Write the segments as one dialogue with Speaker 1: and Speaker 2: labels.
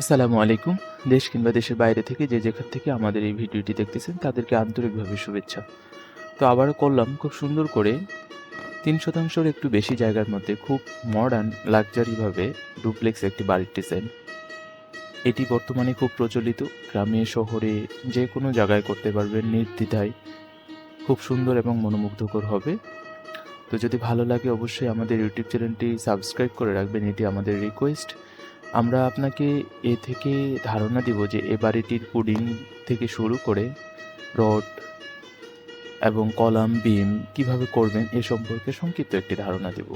Speaker 1: আসসালামু আলাইকুম। দেশ কিংবা দেশের বাইরে থেকে যে যেখান থেকে আমাদের এই ভিডিওটি দেখতেছেন, তাদেরকে আন্তরিকভাবে শুভেচ্ছা। তো আবারও করলাম খুব সুন্দর করে তিন শতাংশের একটু বেশি জায়গার মধ্যে খুব মডার্ন লাক্সারিভাবে ডুপ্লেক্স একটি বাড়ির ডিজাইন এটি বর্তমানে খুব প্রচলিত। গ্রামে, শহরে যে কোনো জায়গায় করতে পারবেন, নির্দ্বিধায়। খুব সুন্দর এবং মনোমুগ্ধকর হবে। তো যদি ভালো লাগে অবশ্যই আমাদের ইউটিউব চ্যানেলটি সাবস্ক্রাইব করে রাখবেন। এটি আমাদের রিকোয়েস্ট আমরা আপনাকে এ থেকে ধারণা দিব যে এ বাড়িটির পুডিং থেকে শুরু করে রড এবং কলাম, বিম কীভাবে করবেন এ সম্পর্কে সংক্ষিপ্ত একটি ধারণা দেব।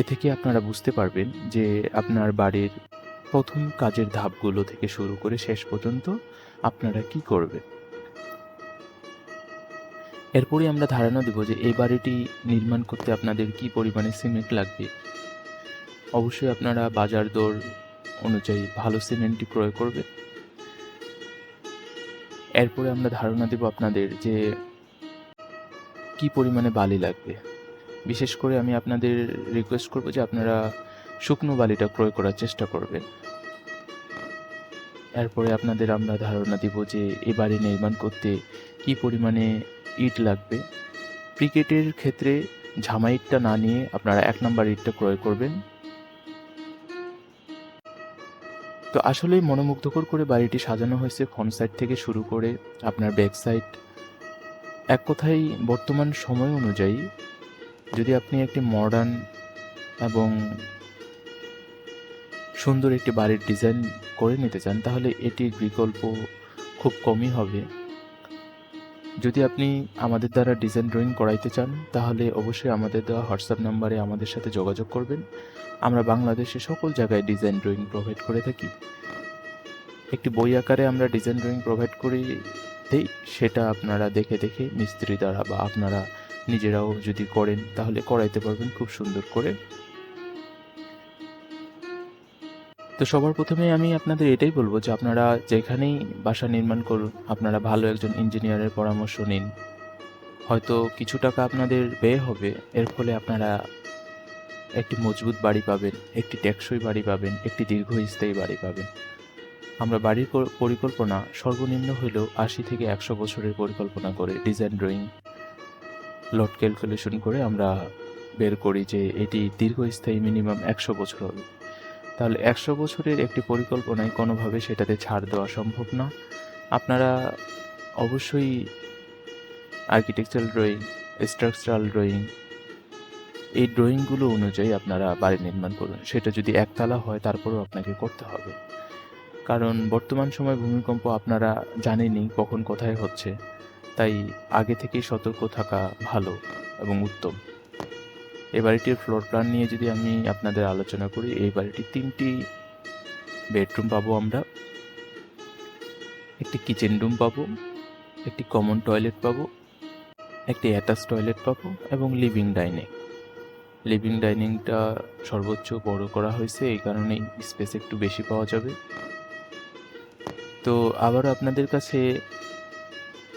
Speaker 1: এ থেকে আপনারা বুঝতে পারবেন যে আপনার বাড়ির প্রথম কাজের ধাপগুলো থেকে শুরু করে শেষ পর্যন্ত আপনারা কি করবেন। এরপরে আমরা ধারণা দেব যে এই বাড়িটি নির্মাণ করতে আপনাদের কি পরিমাণে সিমেন্ট লাগবে। অবশ্যই আপনারা বাজার দর অনুযায়ী ভালো সিমেন্টটি প্রয়োগ করবেন। এরপরে আমরা ধারণা দেব আপনাদের যে কি পরিমাণে বালি লাগবে। বিশেষ করে আমি আপনাদের রিকোয়েস্ট করব যে আপনারা শুকনো বালিটা ক্রয় করার চেষ্টা করবেন। এরপরে আপনাদের আমরা ধারণা দিব যে এ বাড়ি নির্মাণ করতে কি পরিমাণে ইট লাগবে। ক্রিকেটের ক্ষেত্রে ঝামাইটটা না নিয়ে আপনারা এক নাম্বার ইটটা ক্রয় করবেন। তো আসলেই মনোমুগ্ধকর করে বাড়িটি সাজানো হয়েছে ফ্রন্ট সাইড থেকে শুরু করে আপনার ব্যাক সাইড। এক কথায় বর্তমান সময় অনুযায়ী যদি আপনি একটি মডার্ন এবং সুন্দর একটি বাড়ির ডিজাইন করে নিতে চান, তাহলে এটির বিকল্প খুব কমই হবে। যদি আপনি আমাদের দ্বারা ডিজাইন ড্রয়িং করাইতে চান, তাহলে অবশ্যই আমাদের দেওয়া হোয়াটসঅ্যাপ নাম্বারে আমাদের সাথে যোগাযোগ করবেন। আমরা বাংলাদেশে সকল জায়গায় ডিজাইন ড্রয়িং প্রোভাইড করে থাকি। একটি বই আকারে আমরা ডিজাইন ড্রয়িং প্রোভাইড করি দেই, সেটা আপনারা দেখে দেখে মিস্ত্রি দ্বারা বা আপনারা নিজেরাও যদি করেন, তাহলে করাইতে পারবেন খুব সুন্দর করে। তো সবার প্রথমে আমি আপনাদের এটাই বলব যে আপনারা যেখানেই বাসা নির্মাণ করুন, আপনারা ভালো একজন ইঞ্জিনিয়ারের পরামর্শ নিন। হয়তো কিছু টাকা আপনাদের ব্যয় হবে, এর ফলে আপনারা একটি মজবুত বাড়ি পাবেন, একটি টেকসই বাড়ি পাবেন, একটি দীর্ঘস্থায়ী বাড়ি পাবেন। আমরা বাড়ির পরিকল্পনা সর্বনিম্ন হলেও আশি থেকে একশো বছরের পরিকল্পনা করে ডিজাইন ড্রয়িং লট ক্যালকুলেশন করে আমরা বের করি যে এটি দীর্ঘস্থায়ী মিনিমাম একশো বছর হবে। তাহলে একশো বছরের একটি পরিকল্পনায় কোনোভাবে সেটাতে ছাড় দেওয়া সম্ভব না। আপনারা অবশ্যই আর্কিটেকচারাল ড্রয়িং স্ট্রাকচারাল ড্রয়িং এই ড্রয়িংগুলো অনুযায়ী আপনারা বাড়ি নির্মাণ করুন। সেটা যদি একতলা হয়, তারপরেও আপনাকে করতে হবে। কারণ বর্তমান সময় ভূমিকম্প আপনারা জানেনই কখন কোথায় হচ্ছে। তাই আগে থেকেই সতর্ক থাকা ভালো এবং উত্তম। এই বাড়িটির ফ্লোর প্ল্যান নিয়ে যদি আমি আপনাদের আলোচনা করি, এই বাড়িটির তিনটি বেডরুম পাবো আমরা। একটি কিচেন রুম পাবো, একটি কমন টয়লেট পাবো, একটি অ্যাটাচ টয়লেট পাবো এবং লিভিং ডাইনিং। লিভিং ডাইনিংটা সর্বোচ্চ বড় করা হয়েছে, এই কারণেই স্পেস একটু বেশি পাওয়া যাবে। তো আবারও আপনাদের কাছে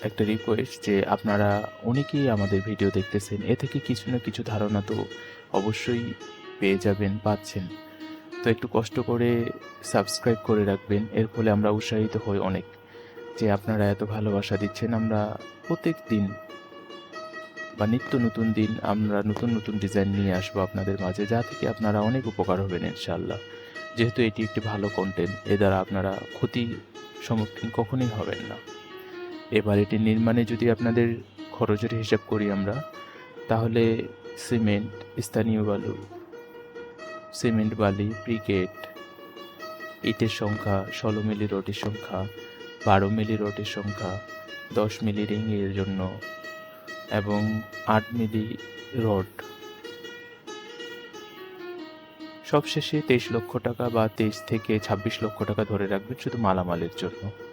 Speaker 1: একটা রিকোয়েস্ট যে আপনারা অনেকেই আমাদের ভিডিও দেখতেছেন, এ থেকে কিছু না কিছু ধারণা তো অবশ্যই পেয়ে যাবেন, পাচ্ছেন। তো একটু কষ্ট করে সাবস্ক্রাইব করে রাখবেন, এর ফলে আমরা উৎসাহিত হই অনেক। যে আপনারা এত ভালোবাসা দিচ্ছেন, আমরা প্রত্যেক দিন বা নিত্য নতুন দিন আমরা নতুন নতুন ডিজাইন নিয়ে আসব আপনাদের মাঝে, যা থেকে আপনারা অনেক উপকার হবেন ইনশাল্লাহ যেহেতু এটি একটি ভালো কন্টেন্ট এ দ্বারা আপনারা ক্ষতি সম্মুখীন কখনোই হবেন না। এবার এটি নির্মাণে যদি আপনাদের খরচের হিসাব করি আমরা, তাহলে সিমেন্ট স্থানীয় বালু সিমেন্ট বালি ব্রিকেট ইটের সংখ্যা, ষোলো মিলি রোডের সংখ্যা, বারো মিলি রোডের সংখ্যা, দশ মিলি রিংয়ের জন্য এবং আট মিলি রড। সবশেষে তেইশ লক্ষ টাকা বা তেইশ থেকে ছাব্বিশ লক্ষ টাকা ধরে রাখবেন শুধু মালামালের জন্য।